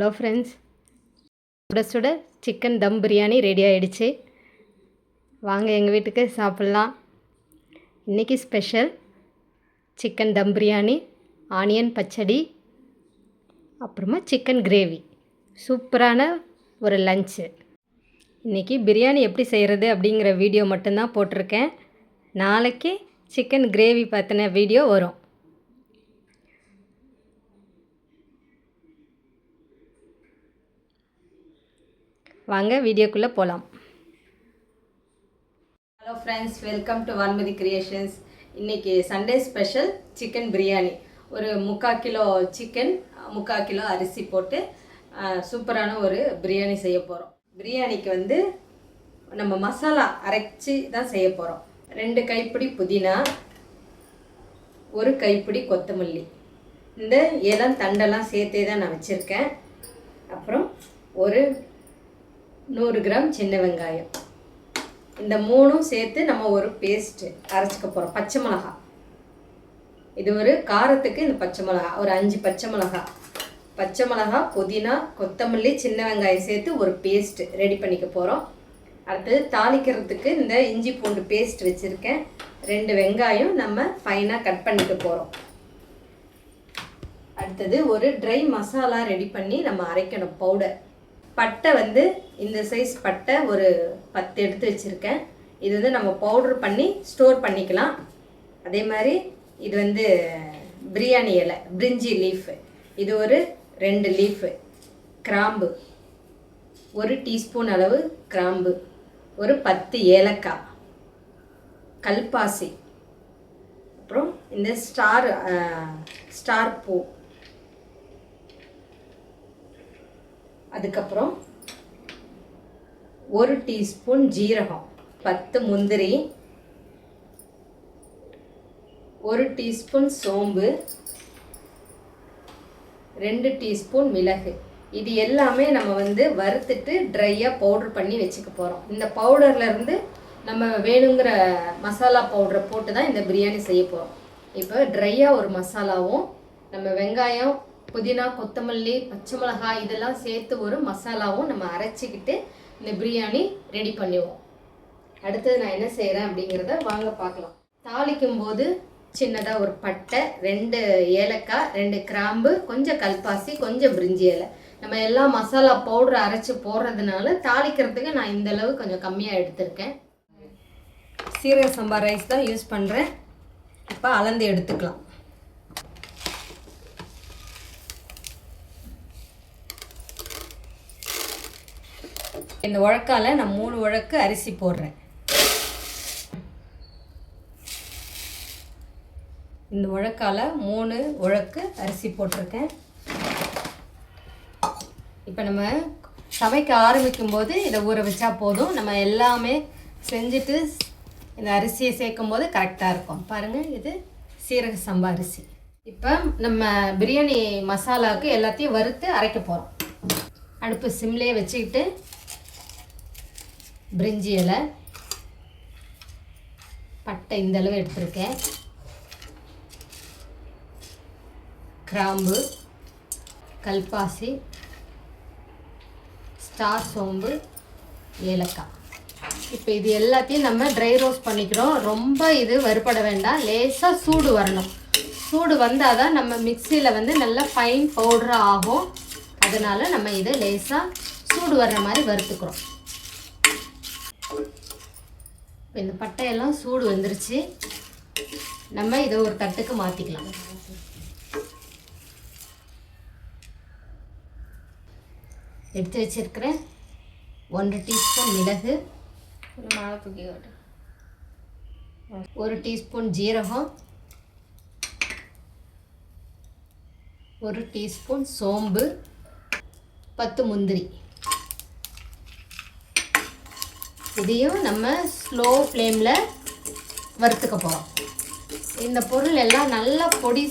Hello friends. சுட சுட chicken தம் biryani ready ஆகிடுச்சு வாங்க எங்கள் வீட்டுக்கு சாப்பிட்லாம். இன்றைக்கி special chicken dum biryani onion பச்சடி அப்புறமா சிக்கன் கிரேவி. சூப்பரான ஒரு லஞ்சு இன்றைக்கி பிரியாணி எப்படி செய்கிறது அப்படிங்கிற வீடியோ மட்டும்தான் போட்டிருக்கேன். நாளைக்கு சிக்கன் கிரேவி பற்றின வீடியோ வரும். வாங்க வீடியோக்குள்ளே போகலாம் hello friends welcome to Vanmathi creations இன்றைக்கி சண்டே ஸ்பெஷல் சிக்கன் பிரியாணி ஒரு முக்கால் கிலோ சிக்கன் முக்கால் கிலோ அரிசி போட்டு சூப்பரான ஒரு பிரியாணி செய்ய போகிறோம் பிரியாணிக்கு வந்து நம்ம மசாலா அரைச்சி தான் செய்ய போகிறோம் ரெண்டு கைப்பிடி புதினா ஒரு கைப்பிடி கொத்தமல்லி. இந்த இளம் தண்டெல்லாம் சேர்த்தே தான் நான் வச்சுருக்கேன். அப்புறம் ஒரு நூறு கிராம் சின்ன வெங்காயம். இந்த மூணும் சேர்த்து நம்ம ஒரு பேஸ்ட்டு அரைச்சிக்க போகிறோம் பச்சை மிளகா. இது ஒரு காரத்துக்கு இந்த பச்சை மிளகா ஒரு அஞ்சு பச்சை மிளகா. பச்சை மிளகா புதினா கொத்தமல்லி சின்ன வெங்காயம் சேர்த்து ஒரு பேஸ்ட்டு ரெடி பண்ணிக்க போகிறோம் அடுத்தது தாளிக்கிறதுக்கு இந்த இஞ்சி பூண்டு பேஸ்ட் வச்சுருக்கேன். ரெண்டு வெங்காயம் நம்ம ஃபைனாக கட் பண்ணிக்க போகிறோம் அடுத்தது ஒரு ட்ரை மசாலா ரெடி பண்ணி நம்ம அரைக்கணும் பவுடர் பட்டை வந்து இந்த சைஸ் பட்டை ஒரு பத்து எடுத்து வச்சுருக்கேன். இது வந்து நம்ம பவுடர் பண்ணி ஸ்டோர் பண்ணிக்கலாம். அதே மாதிரி இது வந்து பிரியாணி இலை பிரிஞ்சி லீஃபு இது ஒரு ரெண்டு லீஃபு கிராம்பு. ஒரு டீஸ்பூன் அளவு கிராம்பு. ஒரு பத்து ஏலக்காய். கல்பாசி. அப்புறம் இந்த ஸ்டார் ஸ்டார் பூ. அதுக்கப்புறம் ஒரு டீஸ்பூன் ஜீரகம் பத்து முந்திரி ஒரு டீஸ்பூன் சோம்பு ரெண்டு டீஸ்பூன் மிளகு. இது எல்லாமே நம்ம வந்து வறுத்துட்டு ட்ரையாக பவுடர் பண்ணி வச்சுக்க போகிறோம் இந்த பவுடர்லேருந்து நம்ம வேணுங்கிற மசாலா பவுடரை போட்டு தான் இந்த பிரியாணி செய்ய போகிறோம் இப்போ ட்ரையாக ஒரு மசாலாவும் நம்ம வெங்காயம் புதினா கொத்தமல்லி பச்சை மிளகாய் இதெல்லாம் சேர்த்து ஒரு மசாலாவும் நம்ம அரைச்சிக்கிட்டு இந்த பிரியாணி ரெடி பண்ணிடுவோம். அடுத்தது நான் என்ன செய்கிறேன் அப்படிங்கிறத வாங்க பார்க்கலாம். தாளிக்கும் போது சின்னதாக ஒரு பட்டை ரெண்டு ஏலக்காய் ரெண்டு கிராம்பு கொஞ்சம் கல்பாசி கொஞ்சம் பிரிஞ்சி இலை. நம்ம எல்லா மசாலா பவுடர் அரைச்சி போடுறதுனால தாளிக்கிறதுக்கு நான் இந்த அளவு கொஞ்சம் கம்மியாக எடுத்திருக்கேன். சீரக சம்பா ரைஸ் தான் யூஸ் பண்ணுறேன் இப்போ அளந்து எடுத்துக்கலாம். இந்த உழக்கால நான் மூணு உழக்கு அரிசி போடுறேன். இந்த உழக்கால மூணு உழக்கு அரிசி போட்டிருக்கேன். இப்போ நம்ம சமைக்க ஆரம்பிக்கும் போது இதை ஊற வச்சா போதும். நம்ம எல்லாமே செஞ்சுட்டு இந்த அரிசியை சேர்க்கும் போது கரெக்டாக இருக்கும். பாருங்கள் இது சீரக சம்பா அரிசி. இப்போ நம்ம பிரியாணி மசாலாவுக்கு எல்லாத்தையும் வறுத்து அரைக்க போகிறோம் அடுப்பு சிம்லேயே வச்சுக்கிட்டு பிரிஞ்சி இலை. பட்டை இந்தளவு எடுத்திருக்கேன். கிராம்பு கல்பாசி ஸ்டார் சோம்பு ஏலக்காய். இப்போ இது எல்லாத்தையும் நம்ம ட்ரை ரோஸ்ட் பண்ணிக்கிறோம். ரொம்ப இது வறுபட வேண்டாம். லேசாக சூடு வரணும். சூடு வந்தால் தான் நம்ம மிக்சியில் வந்து நல்லா ஃபைன் பவுடராக ஆகும். அதனால் நம்ம இதை லேசாக சூடு வர்ற மாதிரி வறுத்துக்கிறோம். இப்போ இந்த பட்டையெல்லாம் சூடு வந்துருச்சு. நம்ம இதை ஒரு தட்டுக்கு மாற்றிக்கலாம் எடுத்து வச்சிருக்கிறேன் ஒன்றரை டீஸ்பூன் மிளகு மாலை தூக்கி ஒரு டீஸ்பூன் ஜீரகம் ஒரு டீஸ்பூன் சோம்பு பத்து முந்திரி. இதையும் நம்ம ஸ்லோ ஃப்ளேமில் வறுத்துக்க போகிறோம் இந்த பொருள் எல்லாம் நல்லா பொடி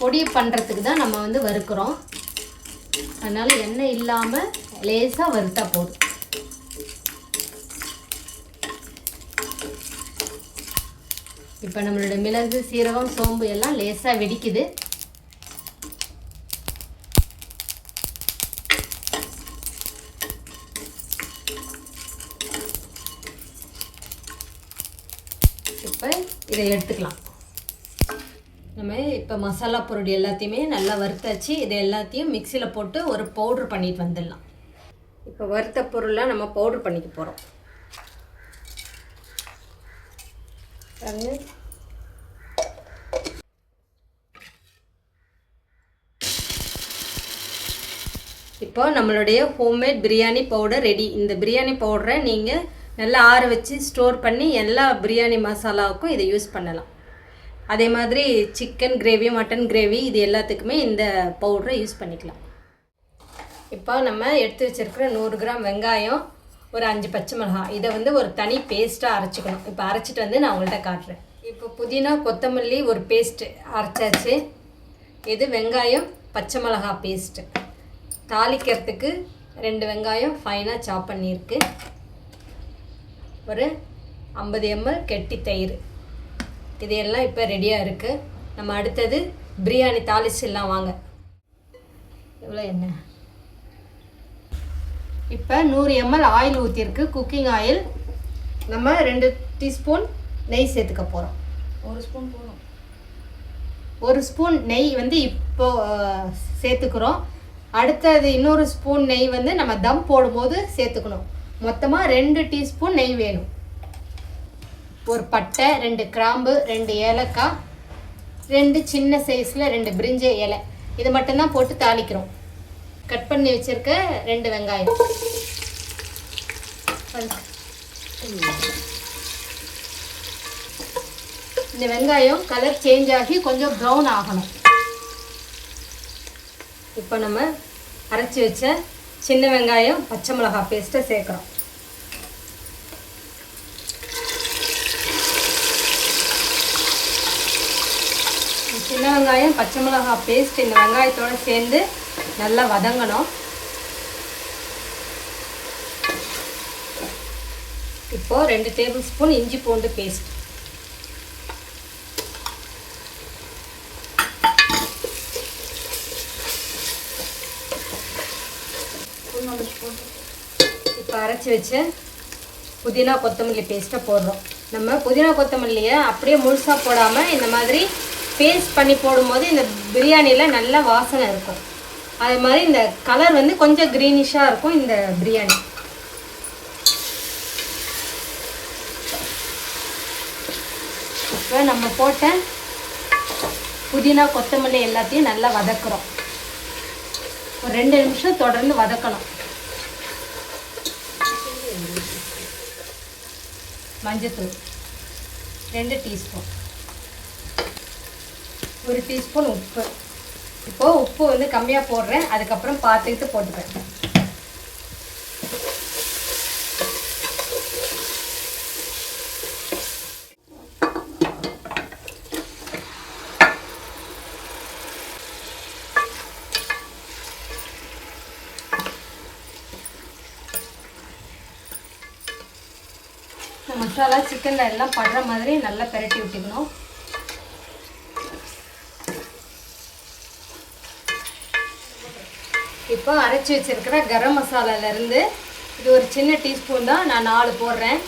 பொடி பண்ணுறதுக்கு தான் நம்ம வந்து வறுக்கிறோம். அதனால் எண்ணெய் இல்லாமல் லேசாக வறுத்தா போதும். இப்போ நம்மளோட மிளகு சீரகம் சோம்பு எல்லாம் லேசாக வெடிக்குது. இதை எடுத்துக்கலாம். நம்ம இப்போ மசாலா பொருள் எல்லாத்தையுமே நல்லா வறுத்தாச்சு. இது எல்லாத்தையும் மிக்சியில் போட்டு ஒரு பவுட்ரு பண்ணிட்டு வந்துடலாம். இப்போ வறுத்த பொருளை நம்ம பவுட்ரு பண்ணிக்க போகிறோம் இப்போ நம்மளுடைய ஹோம்மேட் பிரியாணி பவுடர் ரெடி இந்த பிரியாணி பவுடரை நீங்கள் நல்லா ஆற வச்சு ஸ்டோர் பண்ணி எல்லா பிரியாணி மசாலாவுக்கும் இதை யூஸ் பண்ணலாம். அதே மாதிரி சிக்கன் கிரேவி மட்டன் கிரேவி இது எல்லாத்துக்குமே இந்த பவுடரை யூஸ் பண்ணிக்கலாம். இப்போ நம்ம எடுத்து வச்சிருக்கிற நூறு கிராம் வெங்காயம் ஒரு அஞ்சு பச்சை மிளகாய் இதை வந்து ஒரு தனி பேஸ்ட்டாக அரைச்சிக்கணும். இப்போ அரைச்சிட்டு வந்து நான் உங்கள்கிட்ட காட்டுறேன். இப்போ புதினா கொத்தமல்லி ஒரு பேஸ்ட்டு அரைச்சாச்சு. இது வெங்காயம் பச்சை மிளகாய் பேஸ்ட்டு தாளிக்கிறதுக்கு ரெண்டு வெங்காயம் ஃபைனாக சாப் பண்ணியிருக்கு. ஒரு ஐம்பது எம்எல் கெட்டி தயிர். இது எல்லாம் இப்போ ரெடியாக இருக்குது நம்ம அடுத்தது பிரியாணி தாளிச்சிடலாம் வாங்க. எவ்வளோ எண்ணெய்? இப்போ நூறு எம்எல் ஆயில் ஊற்றிருக்கு குக்கிங் ஆயில் நம்ம ரெண்டு டீஸ்பூன் நெய் சேர்த்துக்க போகிறோம் ஒரு ஸ்பூன் போதும். ஒரு ஸ்பூன் நெய் வந்து இப்போ சேர்த்துக்கிறோம். அடுத்தது இன்னொரு ஸ்பூன் நெய் வந்து நம்ம தம் போடும்போது சேர்த்துக்கணும். மொத்தமாக ரெண்டு டீஸ்பூன் நெய் வேணும். ஒரு பட்டை ரெண்டு கிராம்பு ரெண்டு ஏலக்காய் ரெண்டு சின்ன சைஸில் ரெண்டு பிரிஞ்ச இலை. இது மட்டும்தான் போட்டு தாளிக்கிறோம். கட் பண்ணி வச்சிருக்க ரெண்டு வெங்காயம். இந்த வெங்காயம் கலர் சேஞ்ச் ஆகி கொஞ்சம் ப்ரௌன் ஆகணும். இப்போ நம்ம அரைச்சி வச்ச சின்ன வெங்காயம் பச்சை மிளகாய் பேஸ்ட்டை சேர்க்குறோம். சின்ன வெங்காயம் பச்சை மிளகாய் பேஸ்ட் இந்த வெங்காயத்தோடு சேர்ந்து நல்லா வதங்கணும். இப்போது ரெண்டு டேபிள் ஸ்பூன் இஞ்சி பூண்டு பேஸ்ட் இப்போ அரைச்சி வச்ச புதினா கொத்தமல்லி பேஸ்ட்டை போடுறோம். நம்ம புதினா கொத்தமல்லியை அப்படியே முழுசாக போடாமல் இந்த மாதிரி பேஸ்ட் பண்ணி போடும்போது இந்த பிரியாணியில் நல்ல வாசனை இருக்கும். அதே மாதிரி இந்த கலர் வந்து கொஞ்சம் க்ரீனிஷாக இருக்கும் இந்த பிரியாணி. இப்போ நம்ம போட்ட புதினா கொத்தமல்லி எல்லாத்தையும் நல்லா வதக்குறோம். ஒரு ரெண்டு நிமிஷம் தொடர்ந்து வதக்கணும். மஞ்சத்தூள். ரெண்டு டீஸ்பூன் ஒரு டீஸ்பூன் உப்பு. இப்போது உப்பு வந்து கம்மியாக போடுறேன். அதுக்கப்புறம் பார்த்துக்கிட்டு போட்டுப்பேன் இந்த மசாலா சிக்கனில் எல்லாம் படுற மாதிரி நல்லா பெரட்டி விட்டுக்கணும். இப்போ அரைச்சி வச்சிருக்கிற கரம் மசாலாலேருந்து இது ஒரு சின்ன டீஸ்பூன் தான் நான் நாலு போடுறேன்.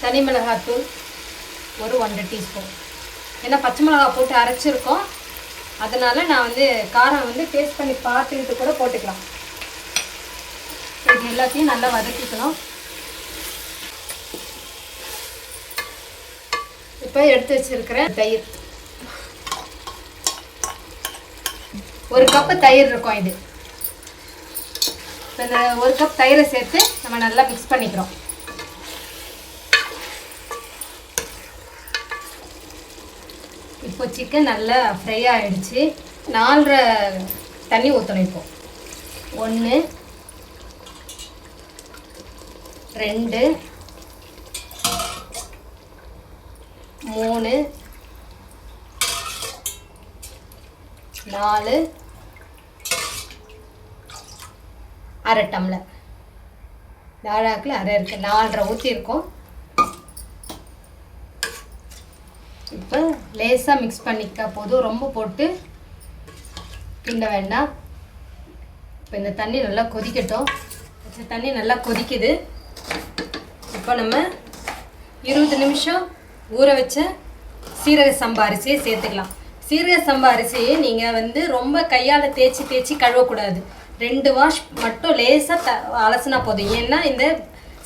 தனி மிளகாத்தூள் ஒரு ஒன்றரை டீஸ்பூன். ஏன்னா பச்சை மிளகா போட்டு அரைச்சிருக்கோம். அதனால் நான் வந்து காரம் வந்து டேஸ்ட் பண்ணி பார்த்துக்கிட்டு கூட போட்டுக்கலாம். இது எல்லாத்தையும் நல்லா வதக்கிக்கணும். இப்போ எடுத்து வச்சுருக்கிறேன் தயிர். ஒரு கப்பு தயிர் இருக்கும் இது. இப்போ இந்த ஒரு கப் தயிரை சேர்த்து நம்ம நல்லா மிக்ஸ் பண்ணிக்கிறோம். இப்போ சிக்கன் நல்லா ஃப்ரை ஆகிடுச்சு நாலரை தண்ணி ஊற்றணும் இப்போ. ஒன்று ரெண்டு மூணு நாலு அரை டம்ளர். தாழாக்கில் அரை இருக்குது நாலரை ஊற்றிருக்கோம் இப்போ லேசாக மிக்ஸ் பண்ணிக்கிட்டா போதும். ரொம்ப போட்டு கிண்ட வேண்டாம். இப்போ இந்த தண்ணி நல்லா கொதிக்கட்டும். இந்த தண்ணி நல்லா கொதிக்குது. இப்போ நம்ம இருபது நிமிஷம் ஊற வச்ச சீரக சம்பா அரிசியை சேர்த்துக்கலாம். சீரக சம்பா அரிசியை நீங்கள் வந்து ரொம்ப கையால் தேய்ச்சி தேய்ச்சி கழுவக்கூடாது. ரெண்டு வாஷ் மட்டும் லேசாக த அலசினா போதும். ஏன்னா இந்த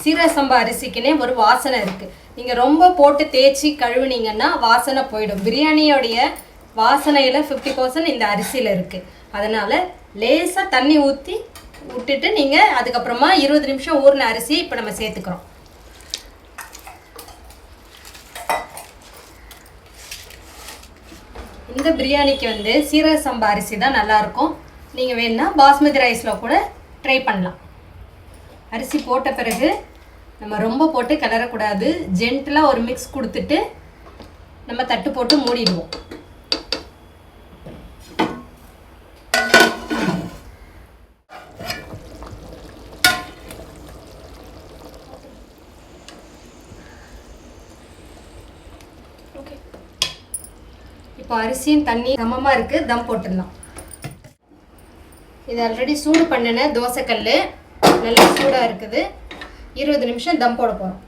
சீரக சம்பா அரிசிக்குன்னே ஒரு வாசனை இருக்குது நீங்கள் ரொம்ப போட்டு தேய்ச்சி கழுவுனீங்கன்னா வாசனை போயிடும். பிரியாணியோடைய வாசனையில் ஃபிஃப்டி பர்சன்ட் இந்த அரிசியில் இருக்குது அதனால் லேசாக தண்ணி ஊற்றி விட்டுட்டு நீங்கள் அதுக்கப்புறமா இருபது நிமிஷம் ஊறின அரிசியை இப்போ நம்ம சேர்த்துக்கிறோம். இந்த பிரியாணிக்கு வந்து சீரக சம்பா அரிசி தான் நல்லாயிருக்கும் நீங்கள் வேணுன்னா பாஸ்மதி ரைஸில் கூட ட்ரை பண்ணலாம். அரிசி போட்ட பிறகு நம்ம ரொம்ப போட்டு கிளறக்கூடாது. ஜென்டலாக ஒரு மிக்ஸ் கொடுத்துட்டு நம்ம தட்டு போட்டு மூடிடுவோம். இப்போ அரிசியும் தண்ணி சமமாக இருக்குது தம் போட்டுடலாம். இது ஆல்ரெடி சூடு பண்ணின தோசைக்கல் நல்லா சூடாக இருக்குது. இருபது நிமிஷம் தம் போட போகிறோம்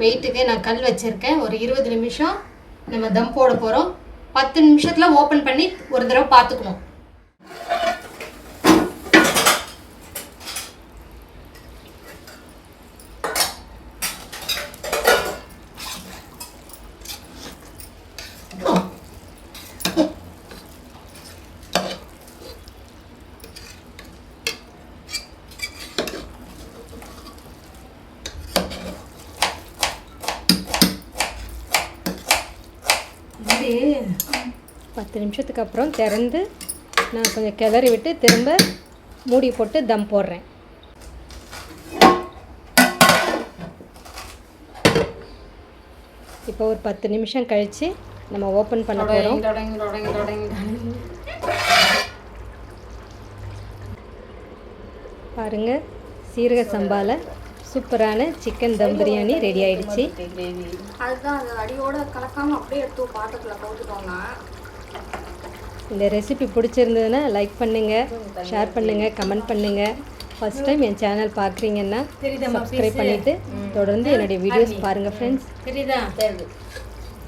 வெயிட்டுக்கு நான் கல் வச்சுருக்கேன். ஒரு இருபது நிமிஷம் நம்ம தம் போட போகிறோம் பத்து நிமிஷத்தில் ஓப்பன் பண்ணி ஒரு தடவை பார்த்துக்கணும் இது பத்து நிமிஷத்துக்கு அப்புறம் திறந்து நான் கொஞ்சம் கிளறி விட்டு திரும்ப மூடி போட்டு தம் போடுறேன். இப்போ ஒரு பத்து நிமிஷம் கழித்து நம்ம ஓப்பன் பண்ண போகிறோம் பாருங்கள் சீரக சம்பால சூப்பரான சிக்கன் தம் பிரியாணி ரெடி ஆயிடுச்சு. அதுதான் அது அடியோட கலக்காம அப்படியே எடுத்து பாத்திரத்துல போட்டுக்கோங்க இந்த ரெசிபி பிடிச்சிருந்ததுன்னா லைக் பண்ணுங்கள் ஷேர் பண்ணுங்கள் கமெண்ட் பண்ணுங்கள் ஃபர்ஸ்ட் டைம் என் சேனல் பார்க்குறீங்கன்னா சப்ஸ்கிரைப் பண்ணிவிட்டு தொடர்ந்து என்னுடைய வீடியோஸ் பாருங்கள் ஃப்ரெண்ட்ஸ் தெரியுது?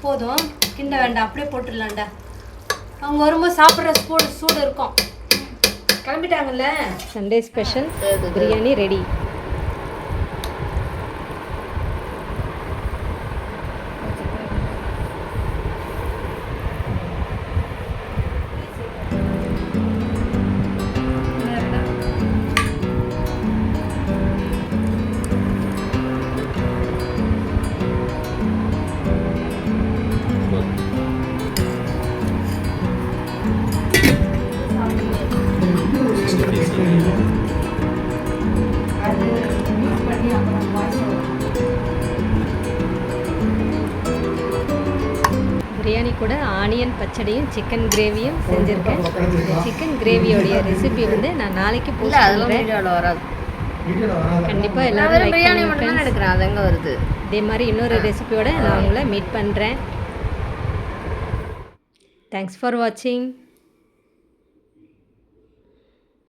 போதும். கிண்ட வேண்டாம் அப்படியே போட்டுடலாம்டா. அவங்க வரும்போது சாப்பிட்ற சூடு சூடு இருக்கும். கிளம்பிட்டாங்கல்ல? சண்டே ஸ்பெஷல் பிரியாணி ரெடி கூட ஆனியன் பச்சடியும் சிக்கன் கிரேவியும் செஞ்சுருக்கேன். சிக்கன் கிரேவியோடைய ரெசிபி வந்து நான் நாளைக்கு போஸ்ட் பண்ணுறேன் வராது. கண்டிப்பாக எல்லாரும் பிரியாணி மட்டும். எடுக்கிறேன் அது எங்க வருது? இதே மாதிரி இன்னொரு ரெசிபியோட நான் உங்களை மீட் பண்ணுறேன் தேங்க்ஸ் ஃபார் வாட்சிங்